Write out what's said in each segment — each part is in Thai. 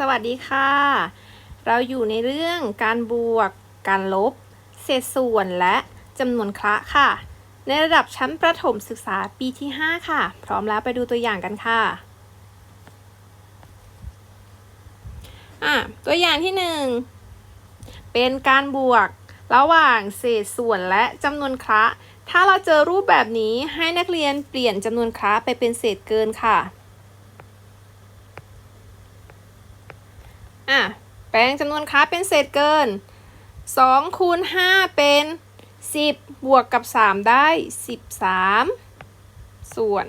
สวัสดีค่ะ เราอยู่ในเรื่องการบวก การลบ เศษส่วนและจำนวนคละค่ะ ในระดับชั้นประถมศึกษาปีที่ 5 ค่ะ พร้อมแล้วไปดูตัวอย่างกันค่ะอะตัวอย่างที่ 1 เป็นการบวกระหว่างเศษส่วนและจำนวนคละ ถ้าเราเจอรูปแบบนี้ให้นักเรียนเปลี่ยนจำนวนคละไปเป็นเศษเกินค่ะ อะแปลงจำนวนค้าเป็นเศษเกิน2คูณ5เป็น 10 บวกกับ 3 ได้ 13 ส่วน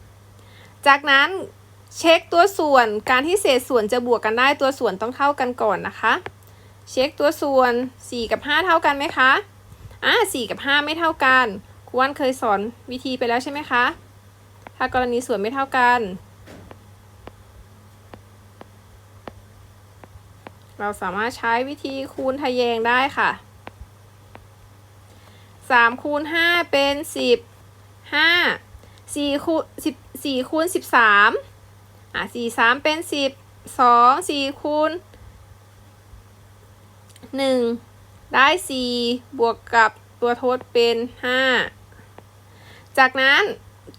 5 จากนั้นเช็คตัวส่วนการที่เศษส่วนจะบวกกันได้ตัวส่วนต้องเท่ากันก่อนนะคะ เช็คตัวส่วน 4 กับ 5 เท่ากันไหมคะอะ4กับ 5 ไม่เท่ากันครูวันเคยสอนวิธีไปแล้วใช่ไหมคะ ถ้ากรณีส่วนไม่เท่ากัน เราสามารถใช้วิธีคูณทะแยงได้ค่ะ3คูณ5เป็น 10 5 4คูณ10 4คูณ13อะ4 3 เป็น 10 2 4คูณ1 ได้ 4 บวกกับตัวทดเป็น 5 จากนั้น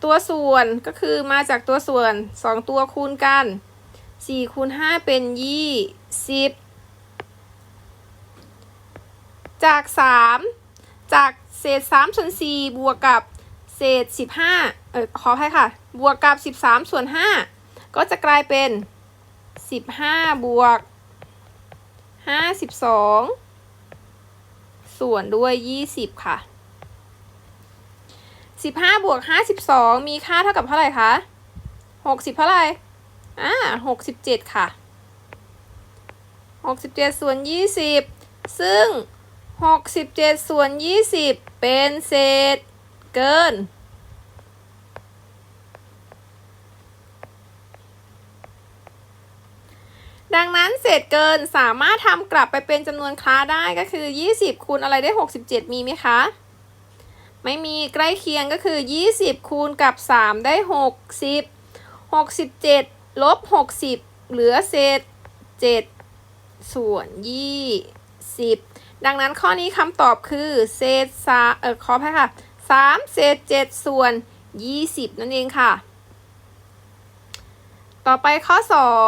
ตัวส่วนก็คือมาจากตัวส่วน 2 ตัวคูณกัน 4คูณ5เป็น 20 จาก 3 จากเศษ3ส่วน4บวกกับเศษ 15 เออขอให้ค่ะ บวกกับ 13 ส่วน 5 ก็จะกลายเป็น 15 บวก 52 ส่วนด้วย 20 ค่ะ 15 บวก 52 มีค่าเท่ากับเท่าไหร่คะ 60 เท่าไหร่อ่า67 ค่ะ 67 ส่วน 20 ซึ่ง 67ส่วน20เป็นเศษ เกิน ดังนั้นเศษเกินสามารถทำกลับไปเป็นจำนวนคลาได้ก็คือ 20 คูณอะไรได้ 67 มีไหมคะ ไม่มีใกล้เคียงก็คือ 20 คูณกับ 3 ได้ 60 67 ลบ 60 เหลือเศษ 7 ส่วน 20 ดังนั้นข้อนี้คำตอบคือเศษสาเออขออภัยค่ะ3เศษ7ส่วน20นั่นเองค่ะ ต่อไปข้อ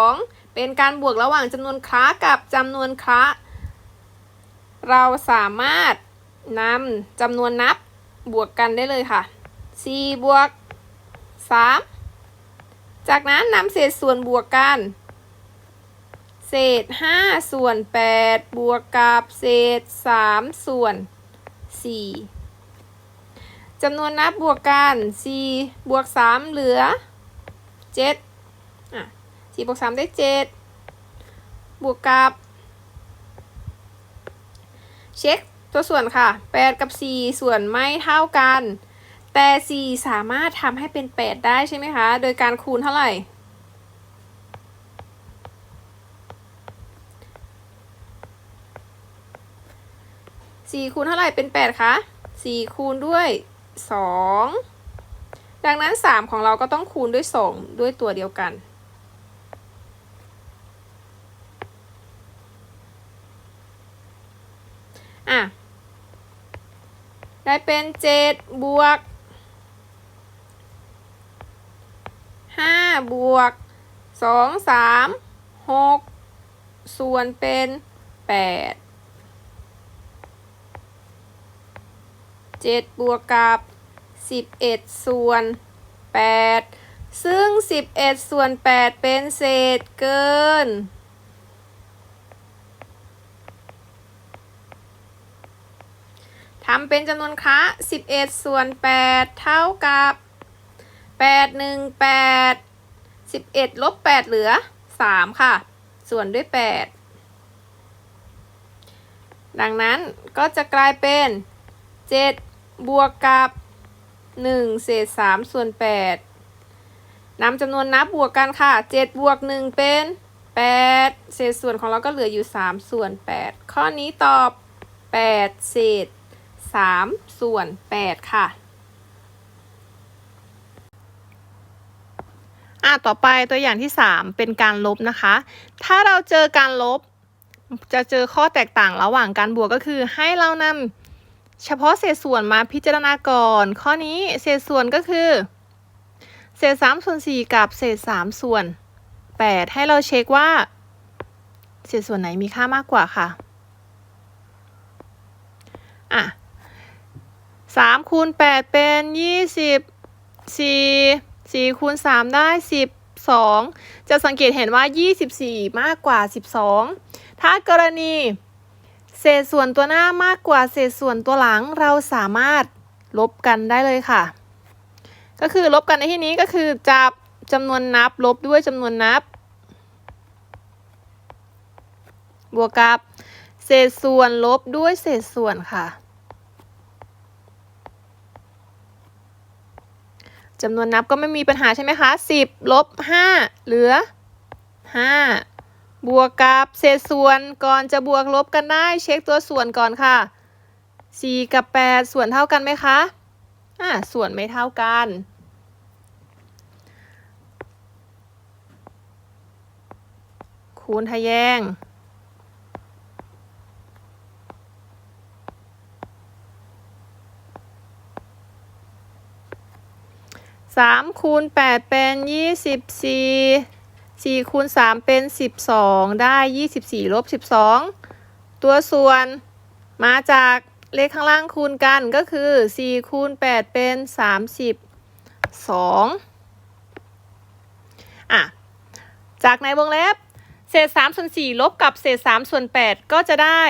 2เป็นการบวกระหว่างจำนวนคล้ากับจำนวนคล้าเราสามารถนำจำนวนนับบวกกันได้เลยค่ะ4บวก3จากนั้นนำเศษส่วนบวกกัน เศษ5ส่วน8บวกกับเศษ3ส่วน4จำนวนนับบวกกัน4บวก3เหลือ7อะ4บวก3ได้7บวกกับเช็คตัวส่วนค่ะ 8 กับ 4 ส่วนไม่เท่ากัน แต่ 4 สามารถทำให้เป็น 8 ได้ใช่ไหมคะ โดยการคูณเท่าไหร่ สี่คูณเท่าไหร่เป็นแปดคะสี่คูณด้วยสองดังนั้นสามของเราก็ต้องคูณด้วยสองด้วยตัวเดียวกันอะได้เป็นเจ็ดบวกห้าบวกสองสามหกส่วนเป็นแปด เจ็ดบวกกับสิบเอ็ดส่วนแปดซึ่งสิบเอ็ดส่วนแปดเป็นเศษเกินทำเป็นจำนวนค้าสิบเอ็ดส่วนแปดเท่ากับแปดหนึ่งแปดสิบเอ็ดลบแปดเหลือสามค่ะ ส่วนด้วยแปดดังนั้นก็จะกลายเป็นเจ็ด บวกกับ 1 เศษ 3 ส่วน 8นำจำนวนนับบวกกันค่ะ 7 บวก 1 เป็น 8 เศษส่วนของเราก็เหลืออยู่ 3 ส่วน 8 ข้อนี้ตอบ 8 เศษ 3 ส่วน 8 ค่ะอะต่อไปตัวอย่างที่ 3 เป็นการลบนะคะ ถ้าเราเจอการลบ จะเจอข้อแตกต่างระหว่างการบวกก็คือให้เรานำ เฉพาะเศษส่วนมาพิจารณาก่อน ข้อนี้เศษส่วนก็คือ เศษ3ส่วน4กับเศษ3ส่วน8ให้เราเช็คว่า เศษส่วนไหนมีค่ามากกว่าค่ะ อะสามคูณแปดเป็นยี่สิบสี่สี่คูณสามได้สิบสองจะสังเกตเห็นว่ายี่สิบสี่มากกว่าสิบสองถ้ากรณี เศษส่วนตัวหน้ามากกว่าเศษส่วนตัวหลังเราสามารถลบกันได้เลยค่ะ ก็คือลบกันในที่นี้ก็คือจับจำนวนนับลบด้วยจำนวนนับ บวกกับเศษส่วนลบด้วยเศษส่วนค่ะจำนวนนับก็ไม่มีปัญหาใช่ไหมคะ10ลบ5เหลือ 5 บวกกับเศษส่วนก่อนจะบวกลบกันได้เช็คตัวส่วนก่อนค่ะ 4 กับ 8 ส่วนเท่ากันไหมคะอ่าส่วนไม่เท่ากัน คูณทะแยง สามคูณแปดเป็นยี่สิบสี่ สี่คูณสามเป็นสิบสองได้ยี่สิบสี่ลบสิบสองตัวส่วนมาจากเลขข้างล่างคูณกันก็คือสี่คูณแปดเป็นสามสิบสองอะ จากในวงเล็บ เศษสามส่วนสี่ลบกับเศษสามส่วนแปดก็จะได้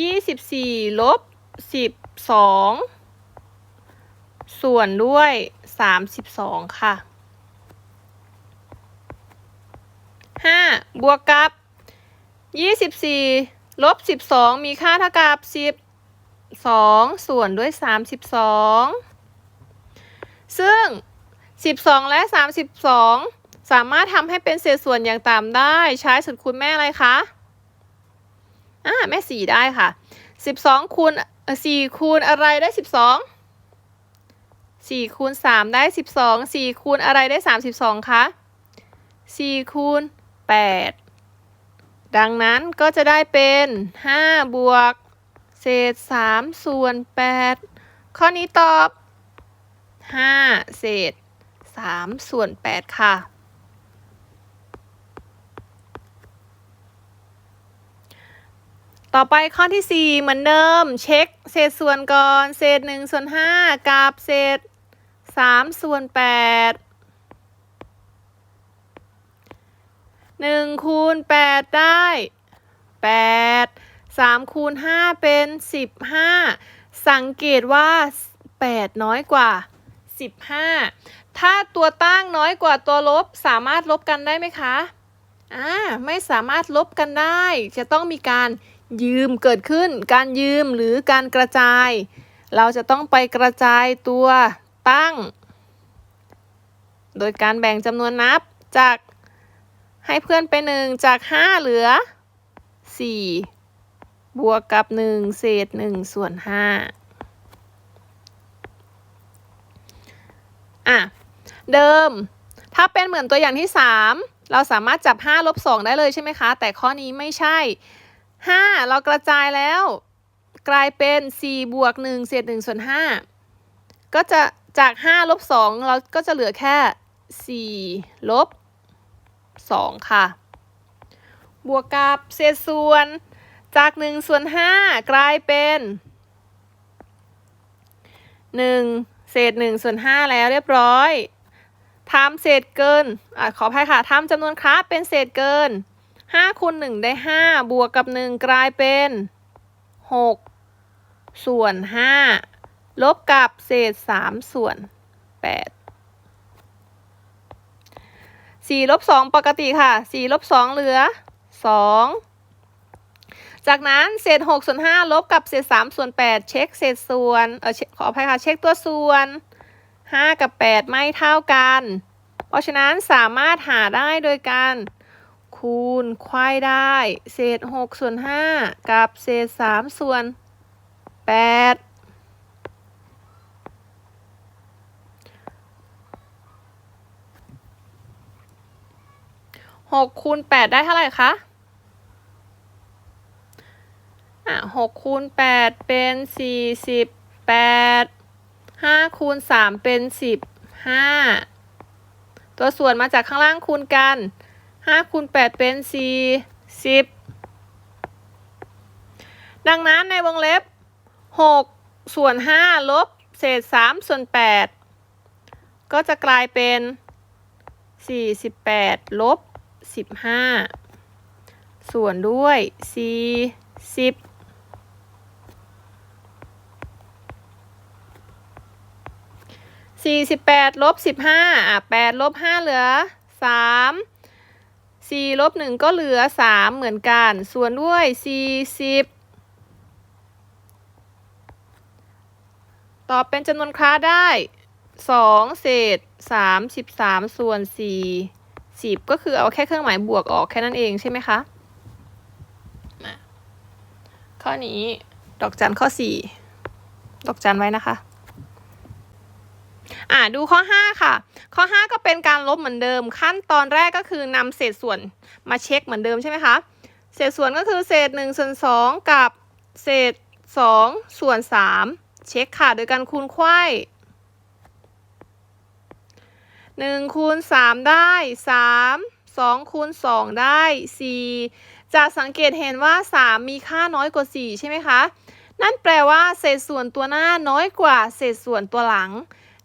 ยี่สิบสี่ลบสิบสองส่วนด้วย32ค่ะ 5บวกกับ24ลบ12มีค่าเท่ากับ12ส่วนด้วย32ซึ่ง12และ32สามารถทำให้เป็นเศษส่วนอย่างต่ำได้ใช้สุดคูณแม่อะไรคะอ่าแม่4ได้ค่ะ12คูณ4คูณอะไรได้12สี่คูณสามได้สิบสองสี่คูณอะไรได้สามสิบสองคะสี่คูณ แปดดังนั้นก็จะได้เป็นห้าบวก เศษสามส่วนแปดข้อนี้ตอบห้าเศษสามส่วนแปดค่ะ ต่อไปข้อที่ 4 เหมือนเดิม เช็คเศษส่วนก่อน เศษ 1 ส่วน 5 กับเศษ 3 ส่วน 8 1คูณ8ได้8 3คูณ5เป็น15สังเกตว่า8น้อยกว่า15ถ้าตัวตั้งน้อยกว่าตัวลบสามารถลบกันได้ไหมคะอ่าไม่สามารถลบกันได้ จะต้องมีการยืมเกิดขึ้น การยืมหรือการกระจาย เราจะต้องไปกระจายตัวตั้ง โดยการแบ่งจำนวนนับจาก ให้เพื่อนไปหนึ่งจาก5เหลือ4บวกกับ1เศษ1ส่วน5อะ เดิม ถ้าเป็นเหมือนตัวอย่างที่3เราสามารถจับ5ลบ2ได้เลยใช่ไหมคะ แต่ข้อนี้ไม่ใช่ 5 เรากระจายแล้ว กลายเป็น 4 บวก1เศษ1ส่วน5ก็จะจาก5ลบ2เราก็จะเหลือแค่ 4 ลบ 2 ค่ะ บวกกับเศษส่วนจาก 1 ส่วน 5 กลายเป็น 1 เศษ 1 ส่วน 5 แล้วเรียบร้อยทำเศษเกินอขออภัยค่ะทำจำนวนคราฟเป็นเศษเกิน5คูณ1ได้ 5 บวกกับ 1 กลายเป็น 6 ส่วน 5 ลบกับเศษ 3 ส่วน 8 4ลบ2ปกติค่ะ4ลบ2เหลือ 2 จากนั้นเศษ6ส่วน5ลบกับเศษ3ส่วน8เช็คเศษส่วนเออขออภัยค่ะเช็คตัวส่วน 5 กับ 8 ไม่เท่ากัน เพราะฉะนั้นสามารถหาได้โดยการคูณควายได้ เศษ6ส่วน5กับเศษ3ส่วน8 หกคูณแปดได้เท่าไหร่คะอะหกคูณแปดเป็นสี่สิบแปดห้าคูณสามเป็นสิบห้าตัวส่วนมาจากข้างล่างคูณกันห้าคูณแปดเป็นสี่สิบดังนั้นในวงเล็บหกส่วนห้าลบเศษสามส่วนแปดก็จะกลายเป็นสี่สิบแปดลบ สิบห้าส่วนด้วยสี่สิบสี่สิบแปดลบสิบห้าอะแปดลบห้าเหลือสามสี่ลบหนึ่งก็เหลือสามเหมือนกัน ส่วนด้วยสี่สิบตอบเป็นจำนวนคล้าได้สองเศษสามสิบสามส่วนสี่ สิบก็คือเอาแค่เครื่องหมายบวกออกแค่นั้นเองใช่ไหมคะมาข้อนี้ดอกจันข้อสี่ดอกจันไว้นะคะอ่าดูข้อ 5 ค่ะ ข้อ 5 ก็เป็นการลบเหมือนเดิม ขั้นตอนแรกก็คือนำเศษส่วนมาเช็คเหมือนเดิมใช่ไหมคะ เศษส่วนก็คือเศษ1ส่วน2กับเศษ2ส่วน3เช็คค่ะ โดยการคูณไขว้ 1คูณ3ได้3 2คูณ2ได้4จะสังเกตเห็นว่า3มีค่าน้อยกว่า4ใช่ไหมคะนั่นแปลว่าเศษส่วนตัวหน้าน้อยกว่าเศษส่วนตัวหลัง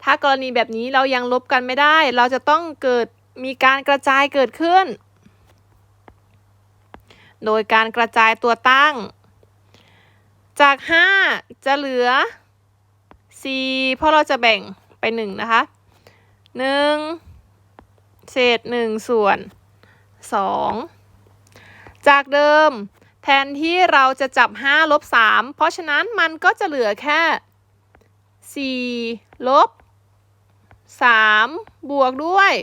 ถ้ากรณีแบบนี้เรายังลบกันไม่ได้ เราจะต้องเกิดมีการกระจายเกิดขึ้น โดยการกระจายตัวตั้ง จาก 5 จะเหลือ 4 เพราะเราจะแบ่งไป 1 นะคะ 1เศษ1ส่วน2จากเดิมแทนที่เราจะจับ5ลบ3เพราะฉะนั้นมันก็จะเหลือแค่ 4 ลบ 3 บวกด้วย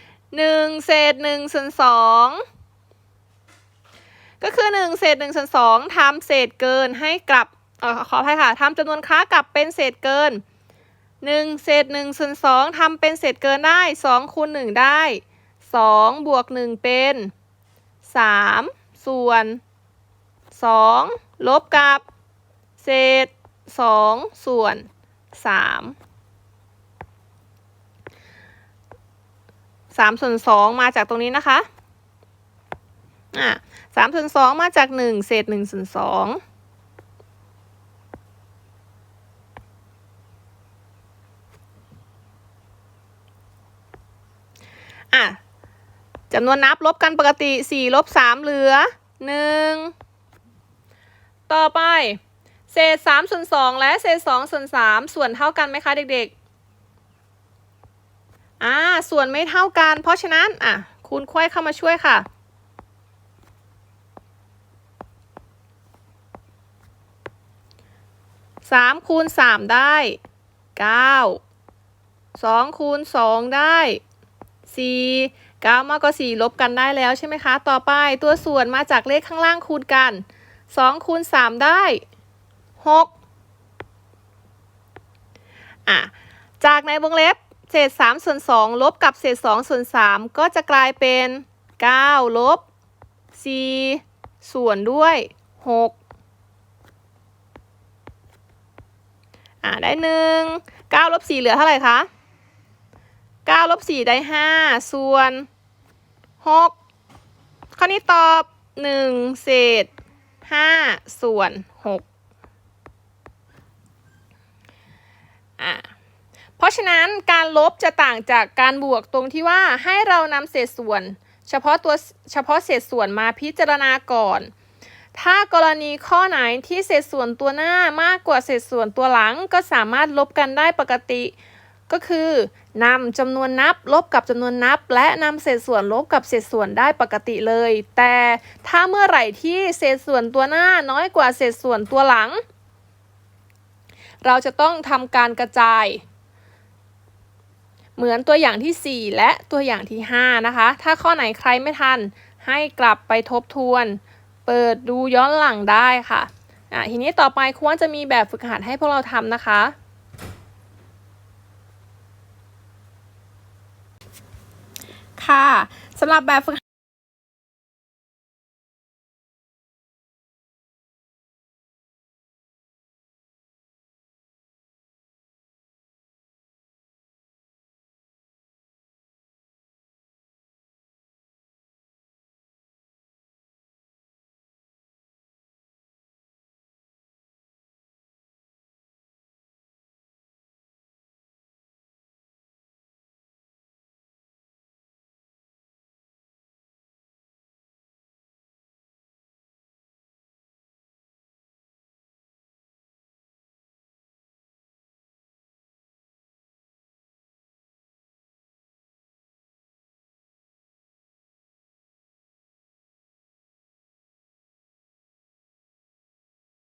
1 เศษ1ส่วน2ก็คือ 1 เศษ1ส่วน2ทำเศษเกินให้กลับออขออภัยค่ะทำจำนวนค้ากลับเป็นเศษเกิน 1 เศษ1ส่วน2ทำเป็นเศษเกินได้2คูณ1ได้2บวก1เป็น3ส่วน2ลบกับ เศษ2ส่วนสามสามส่วนสองมาจากตรงนี้นะคะอะสามส่วนสองมาจากหนึ่งเศษหนึ่งส่วนส อะจำนวนนับลบกันปกติสี่ลบสามเหลือหนึ่งต่อไป เศษสามส่วนสองและเศษสองส่วนสามส่วนเท่ากันไหมคะเด็กๆ อ่า ส่วนไม่เท่ากัน เพราะฉะนั้น อะ คูณควายเข้ามาช่วยค่ะสามคูณสามได้เก้าสองคูณสองได้ สี่เก้ามากกว่าสี่ลบกันได้แล้วใช่ไหมคะ ต่อไปตัวส่วนมาจากเลขข้างล่างคูณกันสองคูณสามได้หกอะ จากในวงเล็บเศษสามส่วนสองลบกับเศษสองส่วนสามก็จะกลายเป็นเก้าลบสี่ส่วนด้วยหกอะได้หนึ่งเก้าลบสี่เหลือเท่าไหร่คะ ก้าลบสี่ได้ห้าส่วนหกข้อนี้ตอบหนึ่งเศษห้าส่วนหกอะเพราะฉะนั้นการลบจะต่างจากการบวกตรงที่ว่าให้เรานำเศษส่วน เฉพาะตัวเฉพาะเศษส่วนมาพิจารณาก่อน ถ้ากรณีข้อไหนที่เศษส่วนตัวหน้ามากกว่าเศษส่วนตัวหลังก็สามารถลบกันได้ปกติ ก็คือนำจำนวนนับลบกับจำนวนนับ และนำเศษส่วนลบกับเศษส่วนได้ปกติเลย แต่ถ้าเมื่อไหร่ที่เศษส่วนตัวหน้าน้อยกว่าเศษส่วนตัวหลัง เราจะต้องทำการกระจาย เหมือนตัวอย่างที่ 4 และตัวอย่างที่ 5 นะคะ ถ้าข้อไหนใครไม่ทัน ให้กลับไปทบทวน เปิดดูย้อนหลังได้ค่ะอะ ทีนี้ต่อไปควรจะมีแบบฝึกหัดให้พวกเราทำนะคะ ค่ะสำหรับแบบฝึก